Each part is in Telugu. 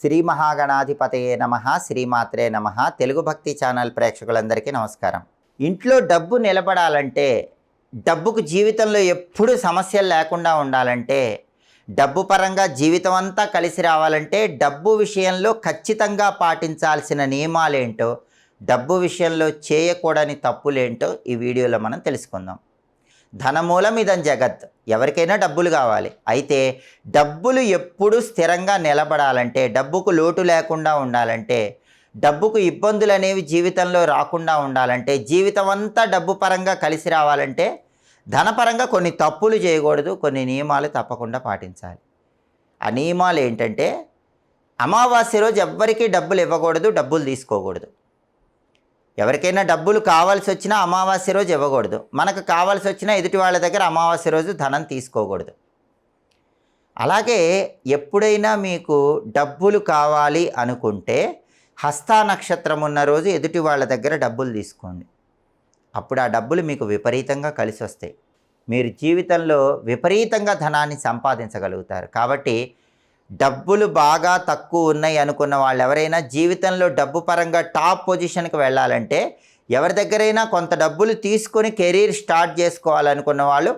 శ్రీ మహాగణాధిపతయే నమ శ్రీమాత్రే నమ. తెలుగు భక్తి ఛానల్ ప్రేక్షకులందరికీ నమస్కారం. ఇంట్లో డబ్బు నిలబడాలంటే డబ్బుకు జీవితంలో ఎప్పుడు సమస్యలు లేకుండా ఉండాలంటే డబ్బు పరంగా జీవితం అంతా కలిసి రావాలంటే డబ్బు విషయంలో ఖచ్చితంగా పాటించాల్సిన నియమాలేంటో డబ్బు విషయంలో చేయకూడని తప్పులేంటో ఈ వీడియోలో మనం తెలుసుకుందాం. ధనమూలం ఇదం జగత్. ఎవరికైనా డబ్బులు కావాలి. అయితే డబ్బులు ఎప్పుడు స్థిరంగా నిలబడాలంటే డబ్బుకు లోటు లేకుండా ఉండాలంటే డబ్బుకు ఇబ్బందులు అనేవి జీవితంలో రాకుండా ఉండాలంటే జీవితం అంతా డబ్బు పరంగా కలిసి రావాలంటే ధనపరంగా కొన్ని తప్పులు చేయకూడదు కొన్ని నియమాలు తప్పకుండా పాటించాలి. ఆ నియమాలు ఏంటంటే అమావాస్య రోజు ఎవ్వరికీ డబ్బులు ఇవ్వకూడదు డబ్బులు తీసుకోకూడదు. ఎవరికైనా డబ్బులు కావాల్సి వచ్చినా అమావాస్య రోజు ఇవ్వకూడదు. మనకు కావాల్సి వచ్చినా ఎదుటి వాళ్ళ దగ్గర అమావాస్య రోజు ధనం తీసుకోకూడదు. అలాగే ఎప్పుడైనా మీకు డబ్బులు కావాలి అనుకుంటే హస్తా నక్షత్రం ఉన్న రోజు ఎదుటి వాళ్ళ దగ్గర డబ్బులు తీసుకోండి. అప్పుడు ఆ డబ్బులు మీకు విపరీతంగా కలిసి వస్తాయి మీరు జీవితంలో విపరీతంగా ధనాన్ని సంపాదించగలుగుతారు. కాబట్టి డబ్బులు బాగా తక్కువ ఉన్నాయి అనుకున్న వాళ్ళు ఎవరైనా జీవితంలో డబ్బు పరంగా టాప్ పొజిషన్కి వెళ్ళాలంటే ఎవరి దగ్గరైనా కొంత డబ్బులు తీసుకొని కెరీర్ స్టార్ట్ చేసుకోవాలనుకున్న వాళ్ళు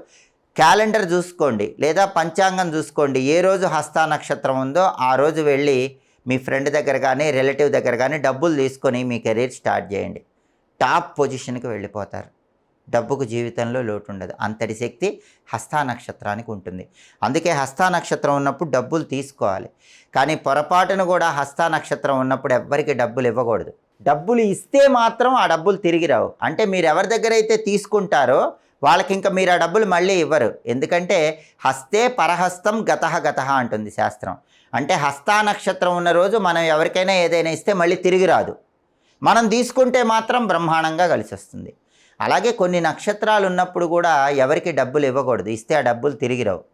క్యాలెండర్ చూసుకోండి లేదా పంచాంగం చూసుకోండి. ఏ రోజు హస్త నక్షత్రం ఉందో ఆ రోజు వెళ్ళి మీ ఫ్రెండ్ దగ్గర కానీ రిలేటివ్ దగ్గర కానీ డబ్బులు తీసుకొని మీ కెరీర్ స్టార్ట్ చేయండి. టాప్ పొజిషన్కి వెళ్ళిపోతారు. డబ్బుకు జీవితంలో లోటు ఉండదు అంతటి శక్తి హస్తా నక్షత్రానికి ఉంటుంది. అందుకే హస్తా నక్షత్రం ఉన్నప్పుడు డబ్బులు తీసుకోవాలి. కానీ పొరపాటును కూడా హస్తా నక్షత్రం ఉన్నప్పుడు ఎవ్వరికి డబ్బులు ఇవ్వకూడదు. డబ్బులు ఇస్తే మాత్రం ఆ డబ్బులు తిరిగి రావు. అంటే మీరు ఎవరి దగ్గర అయితే తీసుకుంటారో వాళ్ళకి ఇంకా మీరు ఆ డబ్బులు మళ్ళీ ఇవ్వరు. ఎందుకంటే హస్తే పరహస్తం గతహ గతహ అంటుంది శాస్త్రం. అంటే హస్తా నక్షత్రం ఉన్న రోజు మనం ఎవరికైనా ఏదైనా ఇస్తే మళ్ళీ తిరిగి రాదు. మనం తీసుకుంటే మాత్రం బ్రహ్మాండంగా కలిసి వస్తుంది అలాగే కొన్ని నక్షత్రాలు ఉన్నప్పుడు కూడా ఎవరికి డబ్బులు ఇవ్వకూడదు. ఇస్తే ఆ డబ్బులు తిరిగి రావు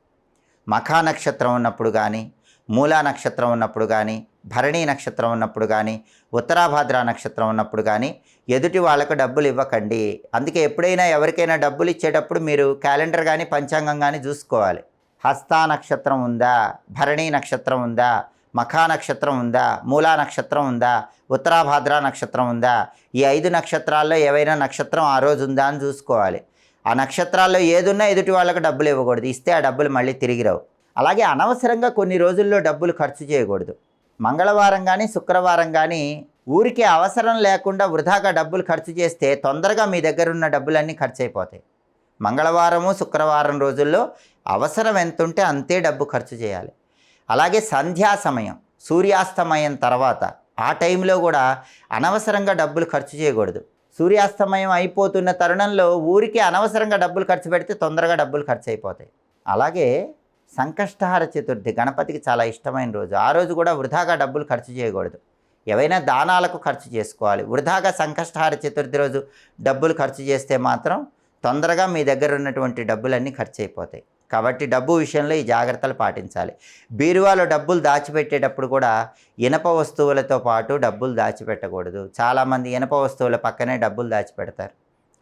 మఖా నక్షత్రం ఉన్నప్పుడు కానీ మూలా నక్షత్రం ఉన్నప్పుడు కానీ భరణి నక్షత్రం ఉన్నప్పుడు కానీ ఉత్తరాభాద్ర నక్షత్రం ఉన్నప్పుడు కానీ ఎదుటి వాళ్ళకు డబ్బులు ఇవ్వకండి. అందుకే ఎప్పుడైనా ఎవరికైనా డబ్బులు ఇచ్చేటప్పుడు మీరు క్యాలెండర్ కానీ పంచాంగం కానీ చూసుకోవాలి. హస్తా నక్షత్రం ఉందా? భరణి నక్షత్రం ఉందా? మఖా నక్షత్రం ఉందా? మూలా నక్షత్రం ఉందా? ఉత్తరాభాద్ర నక్షత్రం ఉందా? ఈ ఐదు నక్షత్రాల్లో ఏవైనా నక్షత్రం ఆ రోజు ఉందా అని చూసుకోవాలి. ఆ నక్షత్రాల్లో ఏదున్నా ఎదుటి వాళ్ళకు డబ్బులు ఇవ్వకూడదు. ఇస్తే ఆ డబ్బులు మళ్ళీ తిరిగి రావు. అలాగే అనవసరంగా కొన్ని రోజుల్లో డబ్బులు ఖర్చు చేయకూడదు. మంగళవారం కానీ శుక్రవారం కానీ ఊరికే అవసరం లేకుండా వృధాగా డబ్బులు ఖర్చు చేస్తే తొందరగా మీ దగ్గర ఉన్న డబ్బులన్నీ ఖర్చు అయిపోతాయి మంగళవారము శుక్రవారం రోజుల్లో అవసరం ఎంత ఉంటే అంతే డబ్బు ఖర్చు చేయాలి. అలాగే సంధ్యా సమయం సూర్యాస్తమయం తర్వాత ఆ టైంలో కూడా అనవసరంగా డబ్బులు ఖర్చు చేయకూడదు. సూర్యాస్తమయం అయిపోతున్న తరుణంలో ఊరికి అనవసరంగా డబ్బులు ఖర్చు పెడితే తొందరగా డబ్బులు ఖర్చు అయిపోతాయి. అలాగే సంకష్టహార చతుర్థి గణపతికి చాలా ఇష్టమైన రోజు. ఆ రోజు కూడా వృధాగా డబ్బులు ఖర్చు చేయకూడదు. ఏవైనా దానాలకు ఖర్చు చేసుకోవాలి. వృధాగా సంకష్టహార చతుర్థి రోజు డబ్బులు ఖర్చు చేస్తే మాత్రం తొందరగా మీ దగ్గర ఉన్నటువంటి డబ్బులన్నీ ఖర్చు అయిపోతాయి. కాబట్టి డబ్బు విషయంలో ఈ జాగ్రత్తలు పాటించాలి. బీరువాలో డబ్బులు దాచిపెట్టేటప్పుడు కూడా ఇనప వస్తువులతో పాటు డబ్బులు దాచిపెట్టకూడదు. చాలామంది ఇనప వస్తువుల పక్కనే డబ్బులు దాచిపెడతారు.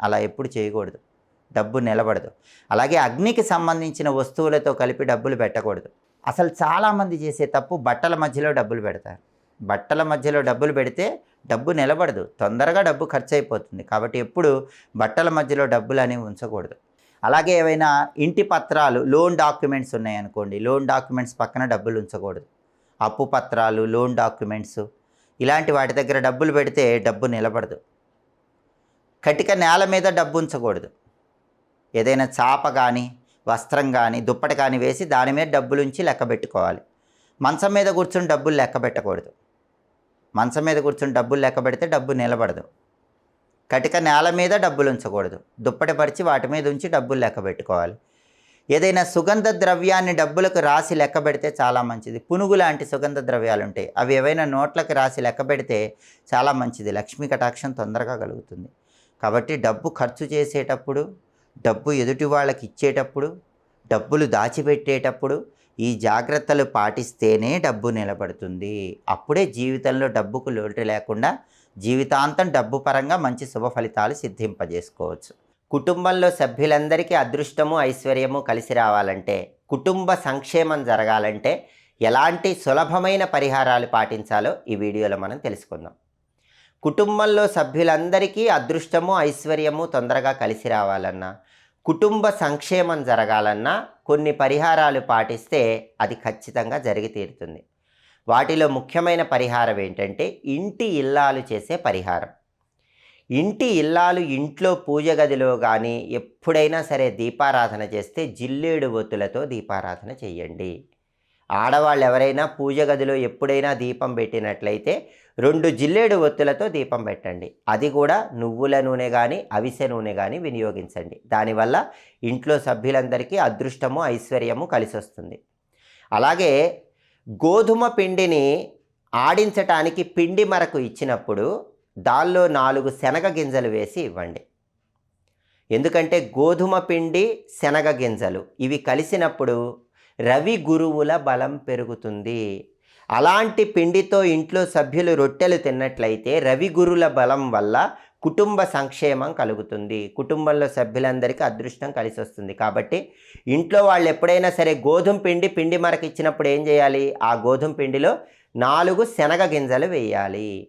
అలా ఎప్పుడు చేయకూడదు. డబ్బు నిలబడదు. అలాగే అగ్నికి సంబంధించిన వస్తువులతో కలిపి డబ్బులు పెట్టకూడదు. అసలు చాలామంది చేసే తప్పు బట్టల మధ్యలో డబ్బులు పెడతారు. బట్టల మధ్యలో డబ్బులు పెడితే డబ్బు నిలబడదు. తొందరగా డబ్బు ఖర్చు అయిపోతుంది. కాబట్టి ఎప్పుడు బట్టల మధ్యలో డబ్బులు అనేవి ఉంచకూడదు. అలాగే ఏవైనా ఇంటి పత్రాలు లోన్ డాక్యుమెంట్స్ ఉన్నాయనుకోండి లోన్ డాక్యుమెంట్స్ పక్కన డబ్బులు ఉంచకూడదు. అప్పు పత్రాలు లోన్ డాక్యుమెంట్స్ ఇలాంటి వాటి దగ్గర డబ్బులు పెడితే డబ్బు నిలబడదు. కటిక నేల మీద డబ్బు ఉంచకూడదు. ఏదైనా చాప కానీ వస్త్రం కానీ దుప్పటి కానీ వేసి దాని మీద డబ్బులు ఉంచి లెక్క పెట్టుకోవాలి. మంచం మీద కూర్చొని డబ్బులు లెక్క పెట్టకూడదు. మంచం మీద కూర్చొని డబ్బులు లెక్క పెడితే డబ్బు నిలబడదు. కటిక నేల మీద డబ్బులు ఉంచకూడదు. దుప్పటి పరిచి వాటి మీద ఉంచి డబ్బులు లెక్క పెట్టుకోవాలి. ఏదైనా సుగంధ ద్రవ్యాన్ని డబ్బులకు రాసి లెక్క పెడితే చాలా మంచిది. పునుగు లాంటి సుగంధ ద్రవ్యాలు ఉంటాయి. అవి ఏవైనా నోట్లకు రాసి లెక్క పెడితే చాలా మంచిది. లక్ష్మీ కటాక్షం తొందరగా కలుగుతుంది. కాబట్టి డబ్బు ఖర్చు చేసేటప్పుడు డబ్బు ఎదుటి వాళ్ళకి ఇచ్చేటప్పుడు డబ్బులు దాచిపెట్టేటప్పుడు ఈ జాగ్రత్తలు పాటిస్తేనే డబ్బు నిలబడుతుంది. అప్పుడే జీవితంలో డబ్బుకు లోటు లేకుండా జీవితాంతం డబ్బు పరంగా మంచి శుభ ఫలితాలు సిద్ధింపజేసుకోవచ్చు. కుటుంబంలో సభ్యులందరికీ అదృష్టము ఐశ్వర్యము కలిసి రావాలంటే కుటుంబ సంక్షేమం జరగాలంటే ఎలాంటి సులభమైన పరిహారాలు పాటించాలో ఈ వీడియోలో మనం తెలుసుకుందాం. కుటుంబంలో సభ్యులందరికీ అదృష్టము ఐశ్వర్యము తొందరగా కలిసి రావాలన్నా కుటుంబ సంక్షేమం జరగాలన్నా కొన్ని పరిహారాలు పాటిస్తే అది ఖచ్చితంగా జరిగి తీరుతుంది. వాటిలో ముఖ్యమైన పరిహారం ఏంటంటే ఇంటి ఇల్లాలు చేసే పరిహారం. ఇంటి ఇల్లాలు ఇంట్లో పూజ గదిలో కానీ ఎప్పుడైనా సరే దీపారాధన చేస్తే జిల్లేడు ఒత్తులతో దీపారాధన చేయండి. ఆడవాళ్ళు ఎవరైనా పూజ గదిలో ఎప్పుడైనా దీపం పెట్టినట్లయితే రెండు జిల్లేడు ఒత్తులతో దీపం పెట్టండి. అది కూడా నువ్వుల నూనె కానీ అవిసె నూనె కానీ వినియోగించండి. దానివల్ల ఇంట్లో సభ్యులందరికీ అదృష్టము ఐశ్వర్యము కలిసి వస్తుంది అలాగే గోధుమ పిండిని ఆడించటానికి పిండి మరకు ఇచ్చినప్పుడు దానిలో నాలుగు శనగ గింజలు వేసి ఇవ్వండి. ఎందుకంటే గోధుమ పిండి శనగ గింజలు. ఇవి కలిసినప్పుడు రవి గురువుల బలం పెరుగుతుంది. అలాంటి పిండితో ఇంట్లో సభ్యులు రొట్టెలు తిన్నట్లయితే రవి గురుల బలం వల్ల కుటుంబ సంక్షేమం కలుగుతుంది. కుటుంబంలో సభ్యులందరికీ అదృష్టం కలిసి వస్తుంది కాబట్టి ఇంట్లో వాళ్ళు ఎప్పుడైనా సరే గోధుమ పిండి పిండి మరకు ఇచ్చినప్పుడు ఏం చేయాలి? ఆ గోధుమ పిండిలో నాలుగు శనగ గింజలు వేయాలి.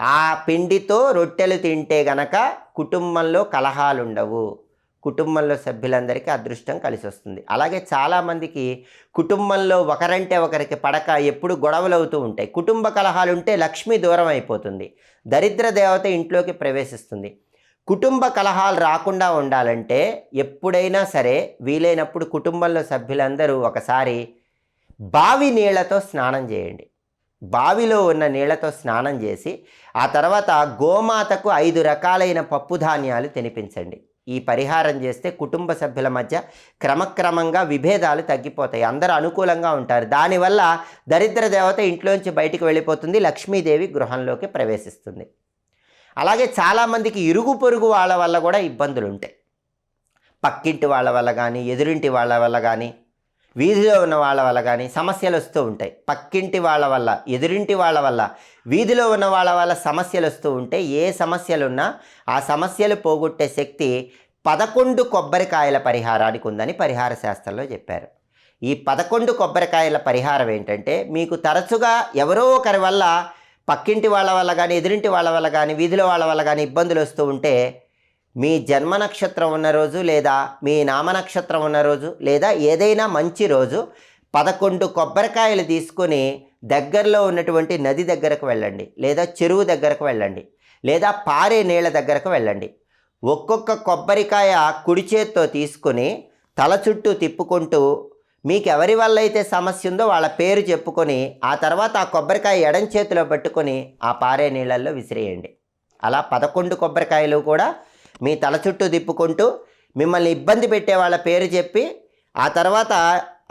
ఆ పిండితో రొట్టెలు తింటే గనక కుటుంబంలో కలహాలు ఉండవు కుటుంబంలో సభ్యులందరికీ అదృష్టం కలిసి వస్తుంది అలాగే చాలామందికి కుటుంబంలో ఒకరంటే ఒకరికి పడక ఎప్పుడు గొడవలు అవుతూ ఉంటాయి. కుటుంబ కలహాలు ఉంటే లక్ష్మి దూరం అయిపోతుంది. దరిద్ర దేవత ఇంట్లోకి ప్రవేశిస్తుంది. కుటుంబ కలహాలు రాకుండా ఉండాలంటే ఎప్పుడైనా సరే వీలైనప్పుడు కుటుంబంలో సభ్యులందరూ ఒకసారి బావి నీళ్ళతో స్నానం చేయండి. బావిలో ఉన్న నీళ్ళతో స్నానం చేసి ఆ తర్వాత గోమాతకు ఐదు రకాలైన పప్పు ధాన్యాలు తినిపించండి. ఈ పరిహారం చేస్తే కుటుంబ సభ్యుల మధ్య క్రమక్రమంగా విభేదాలు తగ్గిపోతాయి. అందరూ అనుకూలంగా ఉంటారు. దానివల్ల దరిద్ర దేవత ఇంట్లోంచి బయటికి వెళ్ళిపోతుంది. లక్ష్మీదేవి గృహంలోకి ప్రవేశిస్తుంది. అలాగే చాలామందికి ఇరుగు పొరుగు వాళ్ళ వల్ల కూడా ఇబ్బందులు ఉంటాయి పక్కింటి వాళ్ళ వల్ల కానీ ఎదురింటి వాళ్ళ వల్ల కానీ వీధిలో ఉన్న వాళ్ళ వల్ల కానీ సమస్యలు వస్తూ ఉంటాయి. పక్కింటి వాళ్ళ వల్ల ఎదురింటి వాళ్ళ వల్ల వీధిలో ఉన్న వాళ్ళ వల్ల సమస్యలు వస్తూ ఉంటే ఏ సమస్యలున్నా ఆ సమస్యలు పోగొట్టే శక్తి పదకొండు కొబ్బరికాయల పరిహారానికి ఉందని పరిహార శాస్త్రంలో చెప్పారు. ఈ పదకొండు కొబ్బరికాయల పరిహారం ఏంటంటే మీకు తరచుగా ఎవరో ఒకరి వల్ల పక్కింటి వాళ్ళ వల్ల కానీ ఎదురింటి వాళ్ళ వల్ల కానీ వీధిలో వాళ్ళ వల్ల కానీ ఇబ్బందులు వస్తూ ఉంటే మీ జన్మ నక్షత్రం ఉన్న రోజు లేదా మీ నామ నక్షత్రం ఉన్న రోజు లేదా ఏదైనా మంచి రోజు పదకొండు కొబ్బరికాయలు తీసుకొని దగ్గరలో ఉన్నటువంటి నది దగ్గరకు వెళ్ళండి లేదా చెరువు దగ్గరకు వెళ్ళండి లేదా పారే నీళ్ళ దగ్గరకు వెళ్ళండి. ఒక్కొక్క కొబ్బరికాయ కుడి చేత్తో తీసుకొని తల చుట్టూ తిప్పుకుంటూ మీకు ఎవరి వల్ల అయితే సమస్య ఉందో వాళ్ళ పేరు చెప్పుకొని ఆ తర్వాత ఆ కొబ్బరికాయ ఎడం చేతిలో పట్టుకొని ఆ పారే నీళ్ళల్లో విసిరేయండి. అలా పదకొండు కొబ్బరికాయలు కూడా మీ తల చుట్టూ తిప్పుకుంటూ మిమ్మల్ని ఇబ్బంది పెట్టే వాళ్ళ పేరు చెప్పి ఆ తర్వాత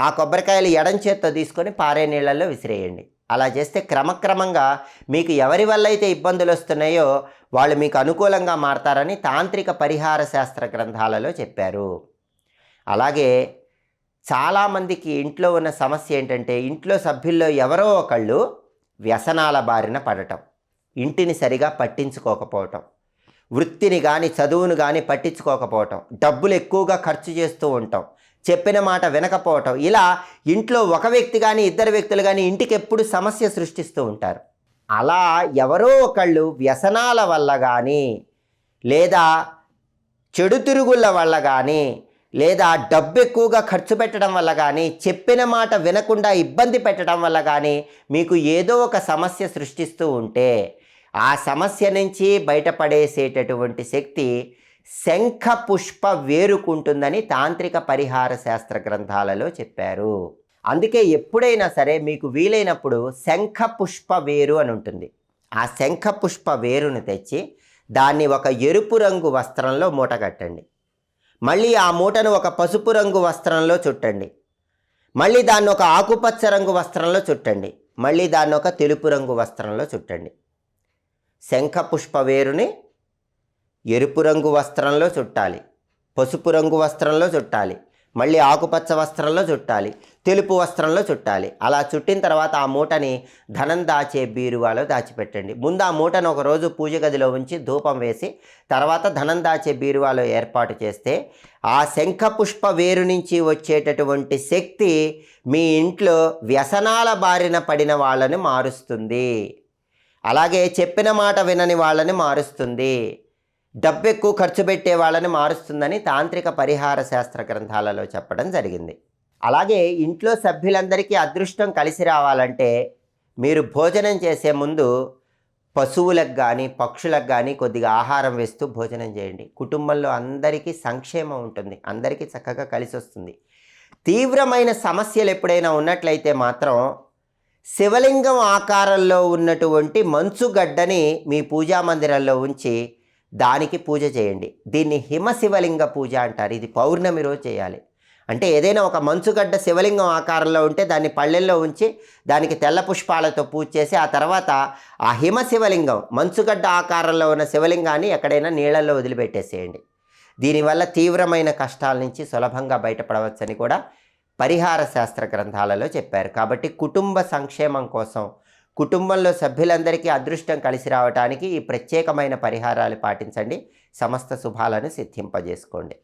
ఆ కొబ్బరికాయలు ఎడం చేత్తో తీసుకొని పారే నీళ్ళల్లో విసిరేయండి. అలా చేస్తే క్రమక్రమంగా మీకు ఎవరి వల్ల అయితే ఇబ్బందులు వస్తున్నాయో వాళ్ళు మీకు అనుకూలంగా మారతారని తాంత్రిక పరిహార శాస్త్ర గ్రంథాలలో చెప్పారు. అలాగే చాలామందికి ఇంట్లో ఉన్న సమస్య ఏంటంటే ఇంట్లో సభ్యుల్లో ఎవరో ఒకళ్ళు వ్యసనాల బారిన పడటం ఇంటిని సరిగా పట్టించుకోకపోవటం. వృత్తిని కానీ చదువును కానీ పట్టించుకోకపోవటం. డబ్బులు ఎక్కువగా ఖర్చు చేస్తూ ఉంటాం. చెప్పిన మాట వినకపోవటం. ఇలా ఇంట్లో ఒక వ్యక్తి కానీ ఇద్దరు వ్యక్తులు కానీ ఇంటికి ఎప్పుడు సమస్య సృష్టిస్తూ ఉంటారు. అలా ఎవరో ఒకళ్ళు వ్యసనాల వల్ల కానీ లేదా చెడు తిరుగుళ్ళ వల్ల కానీ లేదా డబ్బు ఎక్కువగా ఖర్చు పెట్టడం వల్ల కానీ చెప్పిన మాట వినకుండా ఇబ్బంది పెట్టడం వల్ల కానీ మీకు ఏదో ఒక సమస్య సృష్టిస్తూ ఉంటే ఆ సమస్య నుంచి బయటపడేసేటటువంటి శక్తి శంఖ పుష్ప వేరుకుంటుందని తాంత్రిక పరిహార శాస్త్ర గ్రంథాలలో చెప్పారు. అందుకే ఎప్పుడైనా సరే మీకు వీలైనప్పుడు శంఖ పుష్ప వేరు అని ఉంటుంది. ఆ శంఖ పుష్ప వేరును తెచ్చి దాన్ని ఒక ఎరుపు రంగు వస్త్రంలో మూట కట్టండి. మళ్ళీ ఆ మూటను ఒక పసుపు రంగు వస్త్రంలో చుట్టండి. మళ్ళీ దాన్ని ఒక ఆకుపచ్చ రంగు వస్త్రంలో చుట్టండి. మళ్ళీ దాన్ని ఒక తెలుపు రంగు వస్త్రంలో చుట్టండి. శంఖపుష్ప వేరుని ఎరుపు రంగు వస్త్రంలో చుట్టాలి పసుపు రంగు వస్త్రంలో చుట్టాలి మళ్ళీ ఆకుపచ్చ వస్త్రంలో చుట్టాలి తెలుపు వస్త్రంలో చుట్టాలి. అలా చుట్టిన తర్వాత ఆ మూటని ధనం దాచే బీరువాలో దాచిపెట్టండి. ముందు ఆ మూటను ఒక రోజు పూజ గదిలో ఉంచి ధూపం వేసి తర్వాత ధనం దాచే బీరువాలో ఏర్పాటు చేస్తే ఆ శంఖ పుష్ప వేరు నుంచి వచ్చేటటువంటి శక్తి మీ ఇంట్లో వ్యసనాల బారిన పడిన వాళ్ళని మారుస్తుంది. అలాగే చెప్పిన మాట వినని వాళ్ళని మారుస్తుంది. డబ్బు ఎక్కువ ఖర్చు పెట్టే వాళ్ళని మారుస్తుందని తాంత్రిక పరిహార శాస్త్ర గ్రంథాలలో చెప్పడం జరిగింది. అలాగే ఇంట్లో సభ్యులందరికీ అదృష్టం కలిసి రావాలంటే మీరు భోజనం చేసే ముందు పశువులకు కానీ పక్షులకు కానీ కొద్దిగా ఆహారం వేస్తూ భోజనం చేయండి. కుటుంబంలో అందరికీ సంక్షేమం ఉంటుంది. అందరికీ చక్కగా కలిసి వస్తుంది తీవ్రమైన సమస్యలు ఎప్పుడైనా ఉన్నట్లయితే మాత్రం శివలింగం ఆకారంలో ఉన్నటువంటి మంచుగడ్డని మీ పూజా మందిరంలో ఉంచి దానికి పూజ చేయండి. దీన్ని హిమ శివలింగ పూజ అంటారు. ఇది పౌర్ణమి రోజు చేయాలి. అంటే ఏదైనా ఒక మంచుగడ్డ శివలింగం ఆకారంలో ఉంటే దాన్ని పళ్ళెల్లో ఉంచి దానికి తెల్ల పుష్పాలతో పూజ చేసి ఆ తర్వాత ఆ హిమ శివలింగం మంచుగడ్డ ఆకారంలో ఉన్న శివలింగాన్ని ఎక్కడైనా నీళ్ళల్లో వదిలిపెట్టేసేయండి. దీనివల్ల తీవ్రమైన కష్టాల నుంచి సులభంగా బయటపడవచ్చని కూడా పరిహార శాస్త్ర గ్రంథాలలో చెప్పారు. కాబట్టి కుటుంబ సంక్షేమం కోసం కుటుంబంలో సభ్యులందరికీ అదృష్టం కలిసి రావడానికి ఈ ప్రత్యేకమైన పరిహారాలు పాటించండి. సమస్త శుభాలను సిద్ధింపజేసుకోండి.